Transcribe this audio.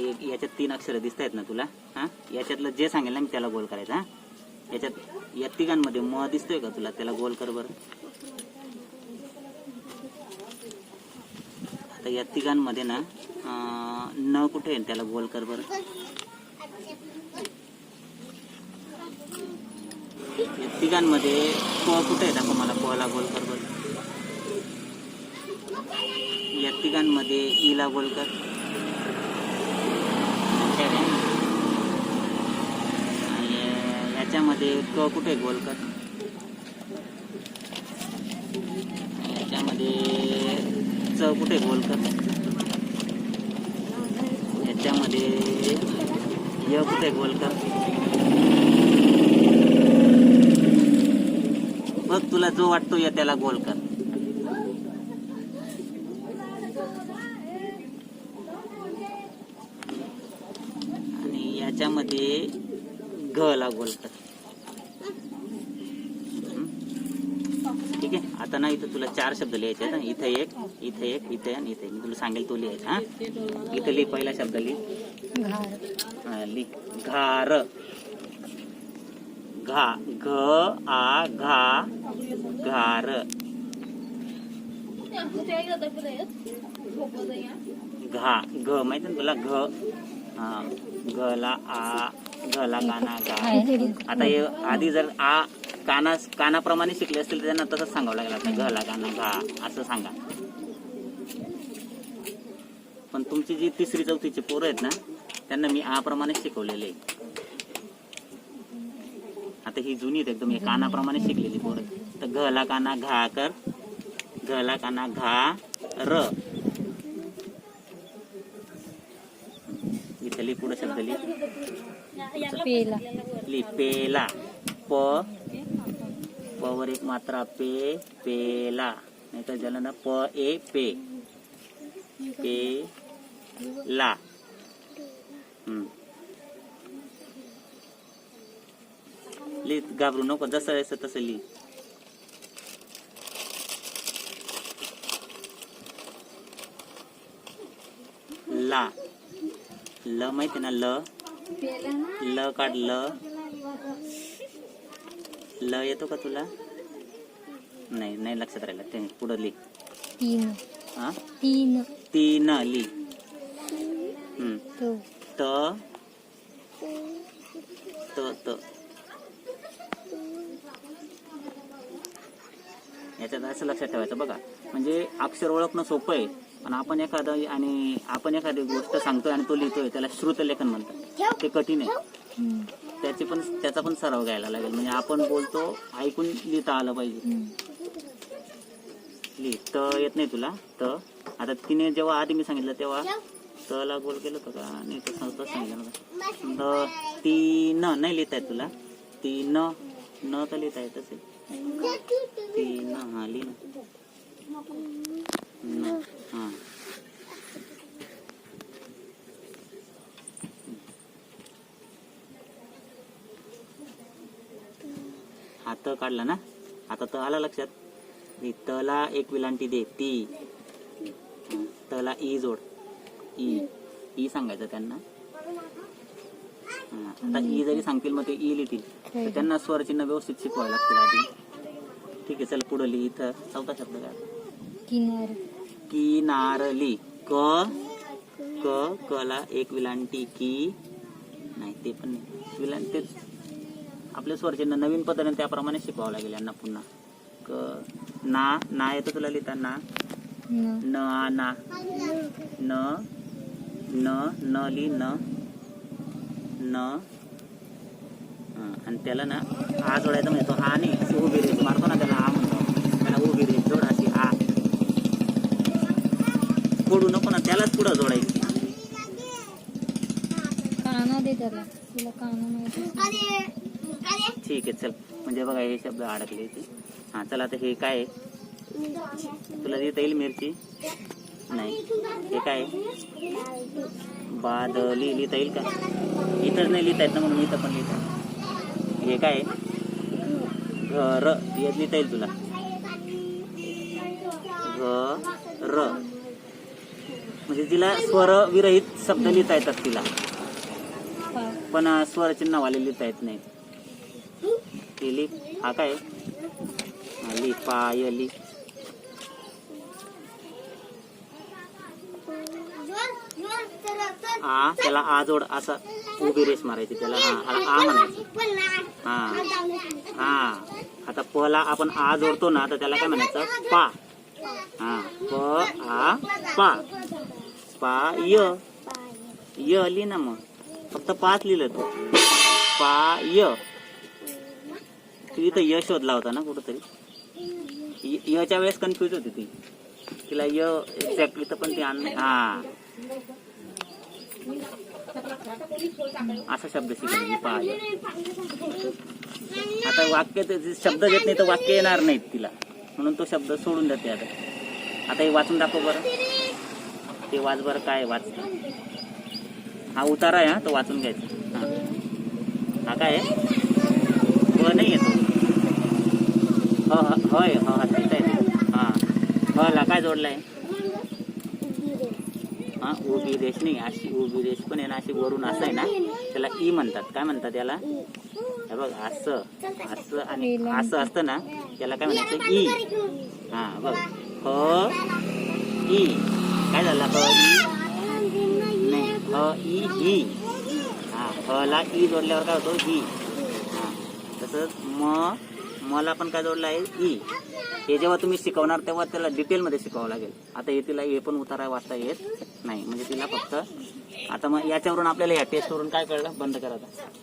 एक याच्यात तीन अक्षरं दिसत आहेत ना तुला? हा? याच्यातलं जे सांगेल ना मी त्याला गोल करायचं हा? याच्यात या तिघांमध्ये म दिसतोय का तुला? त्याला गोल कर बरं. आता या तिघांमध्ये ना न कुठे आहे त्याला गोल कर बरं. या तिघांमध्ये क कुठे आहे? दाखव मला पला गोल कर बरं. या तिघांमध्ये ईला गोल कर ठीक आहे. आणि याच्यामध्ये क कुठे गोल कर याच्यामध्ये च कुठे गोल कर याच्यामध्ये य कुठे गोल कर बघ तुला जो वाटतो या त्याला गोल कर आणि याच्यामध्ये घ ला गोल कर ठीक आहे? आता ना इथं तुला चार शब्द लिहायचे आहेत हं. इथं एक इथं एक इथं आणि इथे मी तुला सांगेल तो लिहायचा हा. इथं लिह पहिला शब्द लिह. घार. घा घ आ घा घार. घा घ माहिती ना तुला? घ हा. घ ला आ घ ला काना घा आता आधी जर आ काना कानाप्रमाणे शिकले असतील त्यांना तसंच सांगावं लागेल. आता घ ला काना घा असं सांगा. पण तुमची जी तिसरी चौथीची पोरं आहेत ना त्यांना मी आ प्रमाणे शिकवलेले. आहे. आता ही जुनी आहेत एकदम हे कानाप्रमाणे शिकलेली पोरं तर घ ला काना घा कर घ ला काना घा र. इथे लिह पुढे शब्द लिह. पेला ली पेला प प वर एक मात्रा पे पेला नाही तर झालं ना प ए पे. पे ला. लिह घाबरू नको जसं यायचं तसं लिह. ला. ल माहिती ना ल? ल काढ ल. ल येतो का तुला? नाही नाही लक्षात राहिलं. ते पुढं लिह. तीन. हा तीन. तीन लिह. हम्म. तो. त. त त. याच्यात असं लक्षात ठेवायचं बघा. म्हणजे अक्षर ओळखणं सोपं आहे पण आपण एखादं आणि आपण एखादी गोष्ट सांगतोय आणि तो लिहितोय त्याला श्रुतलेखन म्हणतात. ते कठीण आहे. हम्म. त्याची पण त्याचा पण सराव घ्यायला लागेल. म्हणजे आपण बोलतो ऐकून लिहिता आलं पाहिजे. हम्म. लिह त येत नाही तुला? त? आता तिने जेव्हा आधी मी सांगितलं तेव्हा त ला गोल केलं होतं का? नाही तर सांगतो सांगितलं नव्हतं. द तीन नाही लिहिता येत तुला? तीन न तर लिहिता येत असेल तीन हा लिह ना न, हा हा त काढला ना? आता त आला लक्षात. तला एक विलांटी दे ती. तला ई जोड. ई. ई सांगायचं त्यांना. आता ई जरी सांगतील मग ते ई लिहितील. तर त्यांना स्वर चिन्ह व्यवस्थित शिकवायला लागतील आधी. ठीक आहे चल पुढं लिही इथं. चौथा शब्द काय? किनार. किनारली. क. क कला एक विलांटी की. नाही ते पण नाही. विलांटी तेच आपले स्वरचिन्ह नवीन पद्धतीने त्याप्रमाणे शिकवावं लागेल यांना पुन्हा. क ना ना येतं तुला लिहिता ना. न. न आ ना. न न न ली न. न. हं, आणि त्याला ना आ जोडायचा म्हणजे तो आ नाही असं उभी रेष मारतो ना त्याला आ म्हणतो. त्याला उभी रेष जोड अशी आ फोडू नको ना त्यालाच पुढं जोडायची. काना दे त्याला. तुला काना माहिती ठीक आहे चल. म्हणजे बघा हे शब्द अडकले इथे. हा चला आता हे काय आहे? तुला लिहिता येईल मिरची? नाही. हे काय बादली. लिहिता येईल का? इथंच नाही लिहिता येत ना म्हणून इथं पण लिहिता हे काय आहे? घर यात लिहिता येईल तुला. घर म्हणजे तिला स्वर विरहित शब्द लिहिता येतात तिला. पण पण चिन्ह वाले लिहिता येत नाही हे हा. काय हा, पाय आ त्याला आ जोड असा उभी रेस मारायची त्याला. हा आ म्हणायचं. हा. हा. आता प ला आपण आ जोडतो ना तर त्याला काय म्हणायचं? पा. हा. प आ पा. पा य. य लिहि ना मग. फक्त पाच लिहिलं तू. पा य. तू इथं य शोधला होता ना कुठंतरी? य- यच्या वेळेस कन्फ्युज होती ती. तिला य एक्झॅक्टली तर पण ती आण हा. असा शब्द शिकली पा आता वाक्य शब्द देत नाही तर वाक्य येणार नाहीत तिला. म्हणून तो शब्द सोडून देते आता. आता हे वाचून दाखव बरं. ते वाच बरं काय वाच हा उतारा आहे हा तो वाचून घ्यायचा. हा. काय आहे? नाही येतो ह ह होय हो, ह हा आहे. हा. ह ला काय जोडलाय? हा उभी देश नाही अशी उभी देश पण आहे ना अशी वरून असं आहे ना त्याला ई म्हणतात. काय म्हणतात त्याला हे बघ असं असं आणि असं असतं ना त्याला काय म्हणायचं ई. हा बघ. ह ई. काय झालं? ह ई. नाही ह ई ही हा ह ला ई जोडल्यावर काय होतो? ई हा. तसंच म मला पण काय जोडलं आहे ई. हे जेव्हा तुम्ही शिकवणार तेव्हा त्याला डिटेलमध्ये शिकावं लागेल. आता हे तिला हे पण उतारा वाचता येत नाही. म्हणजे तिला फक्त आता मग याच्यावरून आपल्याला या टेस्टवरून काय कळलं? बंद करायचं